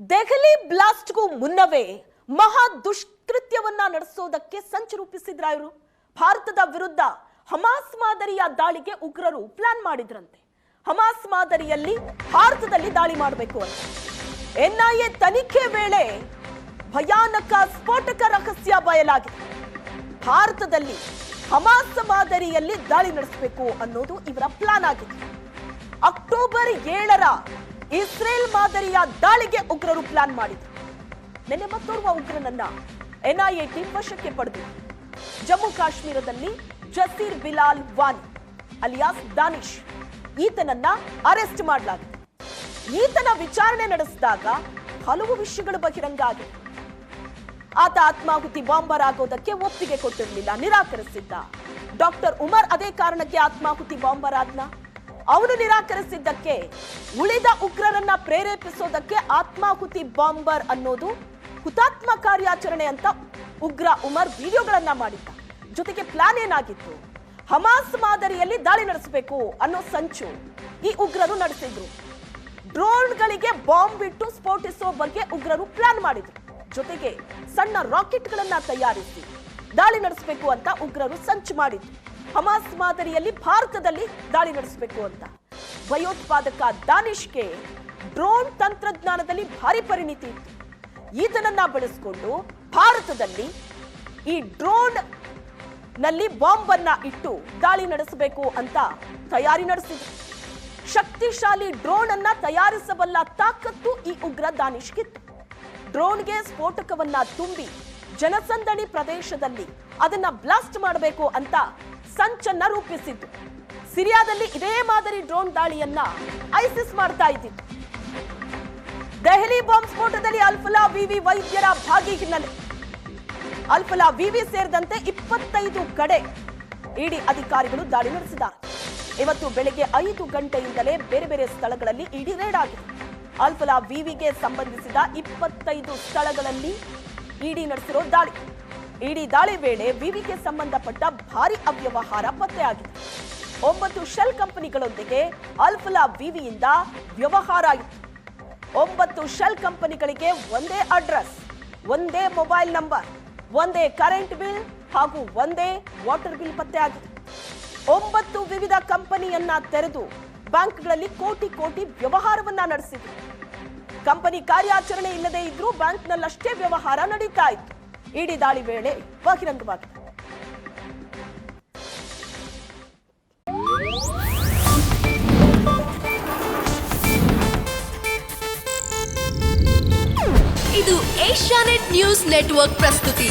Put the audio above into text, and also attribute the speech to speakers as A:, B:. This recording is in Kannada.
A: ದೆಹಲಿ ಬ್ಲಾಸ್ಟ್ಗೂ ಮುನ್ನವೇ ಮಹಾ ದುಷ್ಕೃತ್ಯವನ್ನ ನಡೆಸೋದಕ್ಕೆ ಸಂಚು ರೂಪಿಸಿದ್ರ ಇವರು. ಭಾರತದ ವಿರುದ್ಧ ಹಮಾಸ್ ಮಾದರಿಯ ದಾಳಿಗೆ ಉಗ್ರರು ಪ್ಲಾನ್ ಮಾಡಿದ್ರಂತೆ. ಹಮಾಸ್ ಮಾದರಿಯಲ್ಲಿ ಭಾರತದಲ್ಲಿ ದಾಳಿ ಮಾಡಬೇಕು ಅಂತ. ಎನ್ಐಎ ತನಿಖೆ ವೇಳೆ ಭಯಾನಕ ಸ್ಫೋಟಕ ರಹಸ್ಯ ಬಯಲಾಗಿದೆ. ಭಾರತದಲ್ಲಿ ಹಮಾಸ್ ಮಾದರಿಯಲ್ಲಿ ದಾಳಿ ನಡೆಸಬೇಕು ಅನ್ನೋದು ಇವರ ಪ್ಲಾನ್ ಆಗಿದೆ. ಅಕ್ಟೋಬರ್ ಏಳರ ಇಸ್ರೇಲ್ ಮಾದರಿಯ ದಾಳಿಗೆ ಉಗ್ರರು ಪ್ಲಾನ್ ಮಾಡಿದ್ರು. ನಿನ್ನೆ ಮತ್ತೋರ್ವ ಉಗ್ರನನ್ನ ಎನ್ಐಎ ಟೀಮ್ ವಶಕ್ಕೆ ಪಡೆದು ಜಮ್ಮು ಕಾಶ್ಮೀರದಲ್ಲಿ ಜಸೀರ್ ಬಿಲಾಲ್ ವಾನ್ ಅಲಿಯಾಸ್ ದಾನಿಶ್ ಈತನನ್ನ ಅರೆಸ್ಟ್ ಮಾಡಲಾಗಿದೆ. ಈತನ ವಿಚಾರಣೆ ನಡೆಸಿದಾಗ ಹಲವು ವಿಷಯಗಳು ಬಹಿರಂಗ ಆಗಿದೆ. ಆತ ಆತ್ಮಾಹುತಿ ಬಾಂಬರ್ ಆಗೋದಕ್ಕೆ ಒಪ್ಪಿಗೆ ಕೊಟ್ಟಿರಲಿಲ್ಲ, ನಿರಾಕರಿಸಿದ್ದ. ಡಾಕ್ಟರ್ ಉಮರ್ ಅದೇ ಕಾರಣಕ್ಕೆ ಆತ್ಮಾಹುತಿ ಬಾಂಬರ್ ಆದ್ನ ಅವನು ನಿರಾಕರಿಸಿದ್ದಕ್ಕೆ, ಉಳಿದ ಉಗ್ರರನ್ನ ಪ್ರೇರೇಪಿಸೋದಕ್ಕೆ ಆತ್ಮಾಹುತಿ ಬಾಂಬರ್ ಅನ್ನೋದು ಹುತಾತ್ಮ ಕಾರ್ಯಾಚರಣೆ ಅಂತ ಉಗ್ರ ಉಮರ್ ವಿಡಿಯೋಗಳನ್ನ ಮಾಡಿದ್ದ. ಜೊತೆಗೆ ಪ್ಲಾನ್ ಏನಾಗಿತ್ತು? ಹಮಾಸ್ ಮಾದರಿಯಲ್ಲಿ ದಾಳಿ ನಡೆಸಬೇಕು ಅನ್ನೋ ಸಂಚು ಈ ಉಗ್ರರು ನಡೆಸಿದ್ರು. ಡ್ರೋನ್ಗಳಿಗೆ ಬಾಂಬ್ ಬಿಟ್ಟು ಸ್ಫೋಟಿಸೋ ಬಗ್ಗೆ ಉಗ್ರರು ಪ್ಲಾನ್ ಮಾಡಿದ್ರು. ಜೊತೆಗೆ ಸಣ್ಣ ರಾಕೆಟ್ಗಳನ್ನ ತಯಾರಿಸಿ ದಾಳಿ ನಡೆಸಬೇಕು ಅಂತ ಉಗ್ರರು ಸಂಚು ಮಾಡಿದ್ರು. ಹಮಾಸ್ ಮಾದರಿಯಲ್ಲಿ ಭಾರತದಲ್ಲಿ ದಾಳಿ ನಡೆಸಬೇಕು ಅಂತ. ಭಯೋತ್ಪಾದಕ ದಾನಿಷ್ಗೆ ಡ್ರೋನ್ ತಂತ್ರಜ್ಞಾನದಲ್ಲಿ ಭಾರಿ ಪರಿಣಿತಿ ಇತ್ತು. ಈತನನ್ನ ಬಳಸಿಕೊಂಡು ಭಾರತದಲ್ಲಿ ಈ ಡ್ರೋನ್ನಲ್ಲಿ ಬಾಂಬ್ ಅನ್ನ ಇಟ್ಟು ದಾಳಿ ನಡೆಸಬೇಕು ಅಂತ ತಯಾರಿ ನಡೆಸಿದ್ರು. ಶಕ್ತಿಶಾಲಿ ಡ್ರೋನ್ ಅನ್ನ ತಯಾರಿಸಬಲ್ಲ ತಾಕತ್ತು ಈ ಉಗ್ರ ದಾನಿಷ್ಗಿತ್ತು ಡ್ರೋನ್ಗೆ ಸ್ಫೋಟಕವನ್ನ ತುಂಬಿ ಜನಸಂದಣಿ ಪ್ರದೇಶದಲ್ಲಿ ಅದನ್ನ ಬ್ಲಾಸ್ಟ್ ಮಾಡಬೇಕು ಅಂತ ಸಂಚನ್ನ ರೂಪಿಸಿತ್ತು ಸಿರಿಯಾದಲ್ಲಿ ಇದೇ ಮಾದರಿ ಡ್ರೋನ್ ದಾಳಿಯನ್ನ ಐಸಿಸ್ ಮಾಡ್ತಾ ಇದ್ದಿತ್ತು ದೆಹಲಿ ಬಾಂಬ್ ಸ್ಫೋಟದಲ್ಲಿ ಅಲ್ಫಲಾ ವಿವಿ ವೈದ್ಯರ ಭಾಗಿ ಹಿನ್ನೆಲೆ. ಅಲ್ಫಲಾ ವಿವಿ ಸೇರಿದಂತೆ ಇಪ್ಪತ್ತೈದು ಕಡೆ ಇಡಿ ಅಧಿಕಾರಿಗಳು ದಾಳಿ ನಡೆಸಿದ್ದಾರೆ. ಇವತ್ತು ಬೆಳಗ್ಗೆ ಐದು ಗಂಟೆಯಿಂದಲೇ ಬೇರೆ ಬೇರೆ ಸ್ಥಳಗಳಲ್ಲಿ ಇಡಿ ರೇಡ್ ಆಗಿದೆ. ಅಲ್ಫಲಾ ವಿವಿಗೆ ಸಂಬಂಧಿಸಿದ ಇಪ್ಪತ್ತೈದು ಸ್ಥಳಗಳಲ್ಲಿ ಇಡಿ ನಡೆಸಿರೋ ದಾಳಿ. ಇಡಿ ದಾಳಿ ವೇಳೆ ವಿವಿಗೆ ಸಂಬಂಧಪಟ್ಟ ಭಾರಿ ಅವ್ಯವಹಾರ ಪತ್ತೆಯಾಗಿದೆ. ಒಂಬತ್ತು ಶೆಲ್ ಕಂಪನಿಗಳೊಂದಿಗೆ ಅಲ್ಫಲಾ ವಿವಿಯಿಂದ ವ್ಯವಹಾರ ಆಗಿತ್ತು ಒಂಬತ್ತು ಶೆಲ್ ಕಂಪನಿಗಳಿಗೆ ಒಂದೇ ಅಡ್ರೆಸ್, ಒಂದೇ ಮೊಬೈಲ್ ನಂಬರ್, ಒಂದೇ ಕರೆಂಟ್ ಬಿಲ್ ಹಾಗೂ ಒಂದೇ ವಾಟರ್ ಬಿಲ್ ಪತ್ತೆಯಾಗಿದೆ. ಒಂಬತ್ತು ವಿವಿಧ ಕಂಪನಿಯನ್ನ ತೆರೆದು ಬ್ಯಾಂಕ್ಗಳಲ್ಲಿ ಕೋಟಿ ಕೋಟಿ ವ್ಯವಹಾರವನ್ನ ನಡೆಸಿದ್ರು. ಕಂಪನಿ ಕಾರ್ಯಾಚರಣೆ ಇಲ್ಲದೆ ಇದ್ರೂ ಬ್ಯಾಂಕ್ನಲ್ಲಷ್ಟೇ ವ್ಯವಹಾರ ನಡೀತಾ ಇತ್ತು. ಇಡೀ ದಾಳಿ ವೇಳೆ ಬಹಿರಂಗವಾಗಿದೆ.
B: ಇದು ಏಷ್ಯಾನೆಟ್ ನ್ಯೂಸ್ ನೆಟ್ವರ್ಕ್ ಪ್ರಸ್ತುತಿ.